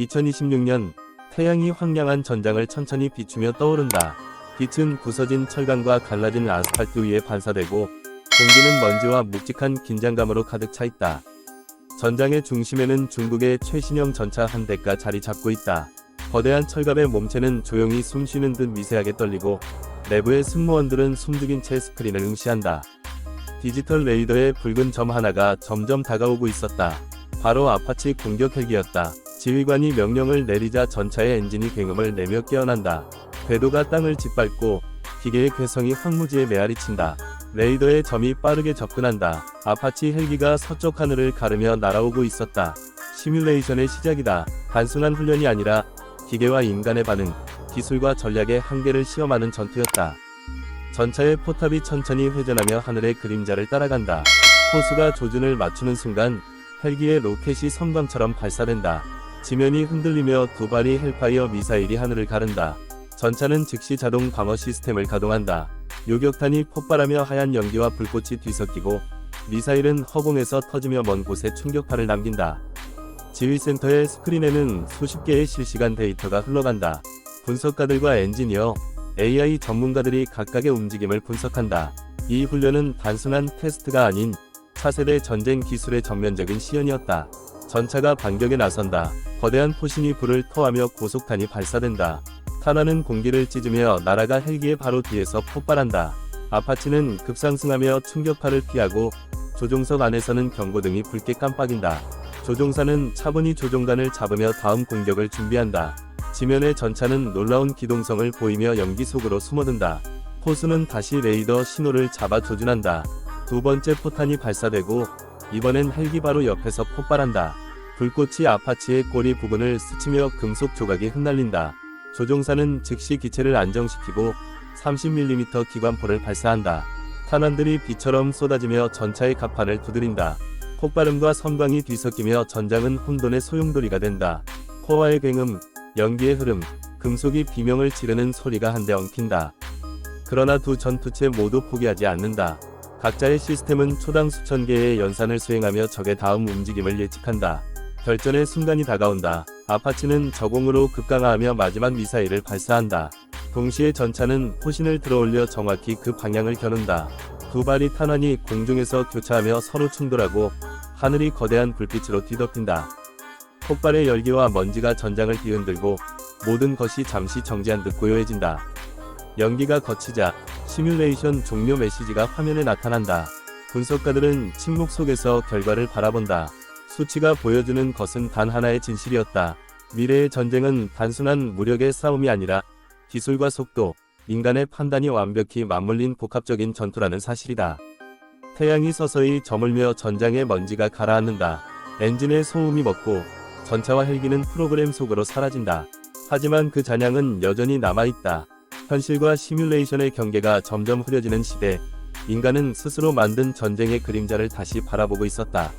2026년 태양이 황량한 전장을 천천히 비추며 떠오른다. 빛은 부서진 철강과 갈라진 아스팔트 위에 반사되고 공기는 먼지와 묵직한 긴장감으로 가득 차 있다. 전장의 중심에는 중국의 최신형 전차 한 대가 자리 잡고 있다. 거대한 철갑의 몸체는 조용히 숨쉬는 듯 미세하게 떨리고 내부의 승무원들은 숨죽인 채 스크린을 응시한다. 디지털 레이더의 붉은 점 하나가 점점 다가오고 있었다. 바로 아파치 공격 헬기였다. 지휘관이 명령을 내리자 전차의 엔진이 굉음을 내며 깨어난다. 궤도가 땅을 짓밟고 기계의 괴성이 황무지에 메아리친다. 레이더의 점이 빠르게 접근한다. 아파치 헬기가 서쪽 하늘을 가르며 날아오고 있었다. 시뮬레이션의 시작이다. 단순한 훈련이 아니라 기계와 인간의 반응, 기술과 전략의 한계를 시험하는 전투였다. 전차의 포탑이 천천히 회전하며 하늘의 그림자를 따라간다. 호수가 조준을 맞추는 순간 헬기의 로켓이 섬광처럼 발사된다. 지면이 흔들리며 두 발이 헬파이어 미사일이 하늘을 가른다. 전차는 즉시 자동 방어 시스템을 가동한다. 요격탄이 폭발하며 하얀 연기와 불꽃이 뒤섞이고 미사일은 허공에서 터지며 먼 곳에 충격파를 남긴다. 지휘센터의 스크린에는 수십 개의 실시간 데이터가 흘러간다. 분석가들과 엔지니어, AI 전문가들이 각각의 움직임을 분석한다. 이 훈련은 단순한 테스트가 아닌 차세대 전쟁 기술의 전면적인 시연이었다. 전차가 반격에 나선다. 거대한 포신이 불을 토하며 고속탄이 발사된다. 탄화는 공기를 찢으며 나라가 헬기의 바로 뒤에서 폭발한다. 아파치는 급상승하며 충격파를 피하고 조종석 안에서는 경고등이 붉게 깜빡인다. 조종사는 차분히 조종관을 잡으며 다음 공격을 준비한다. 지면의 전차는 놀라운 기동성을 보이며 연기 속으로 숨어든다. 포수는 다시 레이더 신호를 잡아 조준한다. 두 번째 포탄이 발사되고 이번엔 헬기 바로 옆에서 폭발한다. 불꽃이 아파치의 꼬리 부분을 스치며 금속 조각이 흩날린다. 조종사는 즉시 기체를 안정시키고 30mm 기관포를 발사한다. 탄환들이 비처럼 쏟아지며 전차의 갑판을 두드린다. 폭발음과 섬광이 뒤섞이며 전장은 혼돈의 소용돌이가 된다. 포화의 굉음, 연기의 흐름, 금속이 비명을 지르는 소리가 한데 엉킨다. 그러나 두 전투체 모두 포기하지 않는다. 각자의 시스템은 초당 수천 개의 연산을 수행하며 적의 다음 움직임을 예측한다. 결전의 순간이 다가온다. 아파치는 저공으로 급강하하며 마지막 미사일을 발사한다. 동시에 전차는 포신을 들어올려 정확히 그 방향을 겨눈다. 두 발이 탄환이 공중에서 교차하며 서로 충돌하고 하늘이 거대한 불빛으로 뒤덮인다. 폭발의 열기와 먼지가 전장을 뒤흔들고 모든 것이 잠시 정지한 듯 고요해진다. 연기가 거치자 시뮬레이션 종료 메시지가 화면에 나타난다. 분석가들은 침묵 속에서 결과를 바라본다. 수치가 보여주는 것은 단 하나의 진실이었다. 미래의 전쟁은 단순한 무력의 싸움이 아니라 기술과 속도, 인간의 판단이 완벽히 맞물린 복합적인 전투라는 사실이다. 태양이 서서히 저물며 전장의 먼지가 가라앉는다. 엔진의 소음이 먹고 전차와 헬기는 프로그램 속으로 사라진다. 하지만 그 잔향은 여전히 남아있다. 현실과 시뮬레이션의 경계가 점점 흐려지는 시대, 인간은 스스로 만든 전쟁의 그림자를 다시 바라보고 있었다.